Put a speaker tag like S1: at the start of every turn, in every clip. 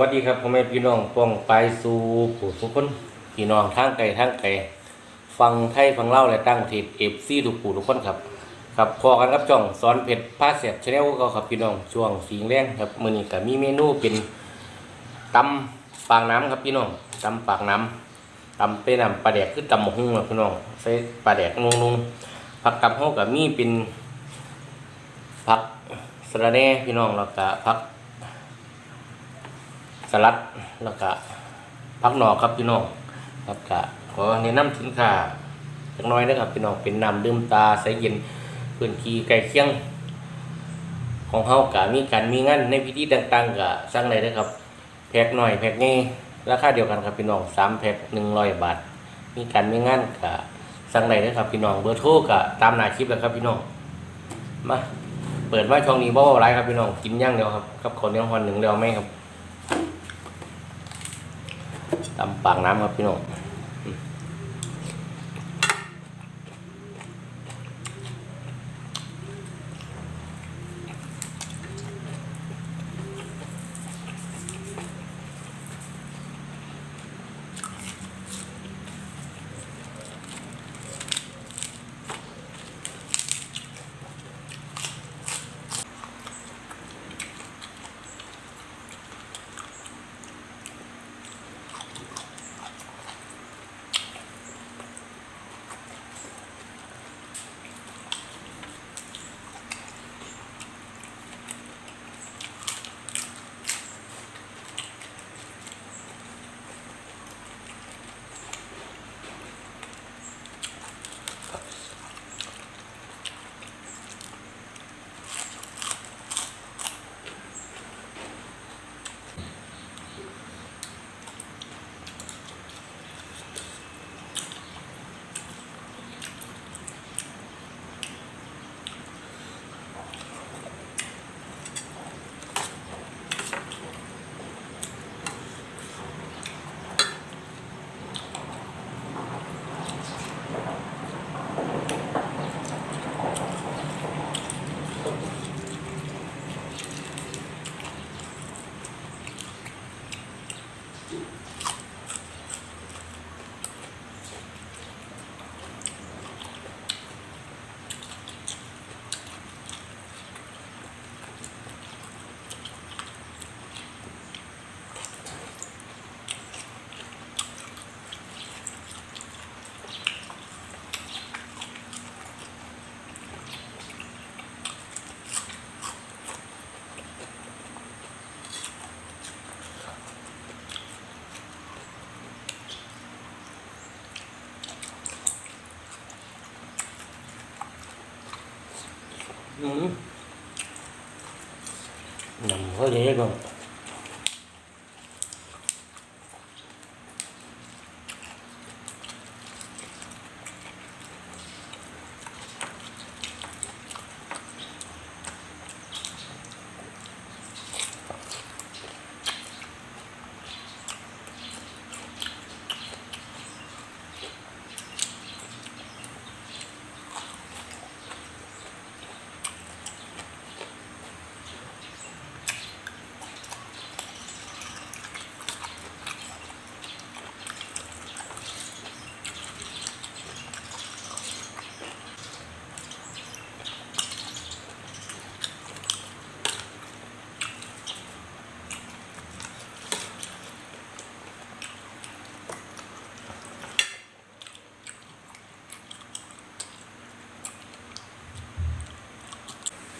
S1: วัสดีครับพ่อแม่พี่น้องป้องไปสู่ผู้ทุกคนพี่น้องทางไกลทางไกลฟังไทยฟังเล่าและตั้งทิศเอฟซีทุกผู้ทุกคนครับครับพอกันครับจ่องสอนเผ็ดผ้าเสียบชาแนลก็ครับพี่น้องช่วงสีแรงครับมื้อนี้ก็มีเมนูเป็นตำปากน้ำครับพี่น้องตำปากน้ำตำเป็นน้ำปลาแดกคือตำหมกหุ้งครับพี่น้องใส่ปลาแดกนุ่งๆผักกับเฮาก็มีเป็นผักสระแหน่พี่น้องแล้วก็ผัก สลัดแล้วก็พักหนอกครับพี่น้องครับก็ขอแนะนำสินค้าจักน้อยนะครับพี่น้องเป็นน้ำดื่มตาใสเย็นพื้นที่ใกล้เคียง ของเฮากะมีการมีงานในพิธีต่างๆกะสั่งได้เด้อครับแพ็คหน่อยแพ็คนี้ราคาเดียวกันครับพี่น้องสามแพ็คหนึ่งร้อยบาท มีการมีงานกะสั่งได้เด้อครับพี่น้องเบอร์โทรกะตามหน้าคลิปแล้วครับพี่น้องมาเปิดมาช่องนี้บ่ไรครับพี่น้องกินย่างเดียวครับกับคนเดียววันหนึ่งเดียวไหมครับ ตำปากน้ำครับพี่น้อง อืมนำเขา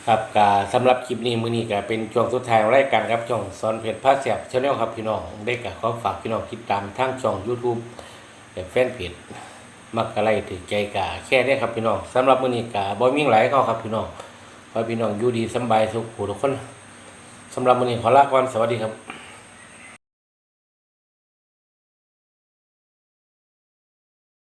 S1: ครับกาสำหรับคลิปนี้มือนี้ก็เป็นช่วงสุดท้ายรายการครับช่องสอนเพจผ้าเสียบชาแนลครับพี่น้องได้ก็ขอฝากพี่น้องติดตามทั้งช่อง YouTube และแฟนเพจมักอะไรถือใจกาแค่นี้ครับพี่น้องสำหรับมือนี้กาบ่มีหลเข้าครับพี่น้องขอให้พี่น้องอยู่ดีสบายสุขทุกคนสำหรับมือนี้ขอลาก่อนสวัสดีครับ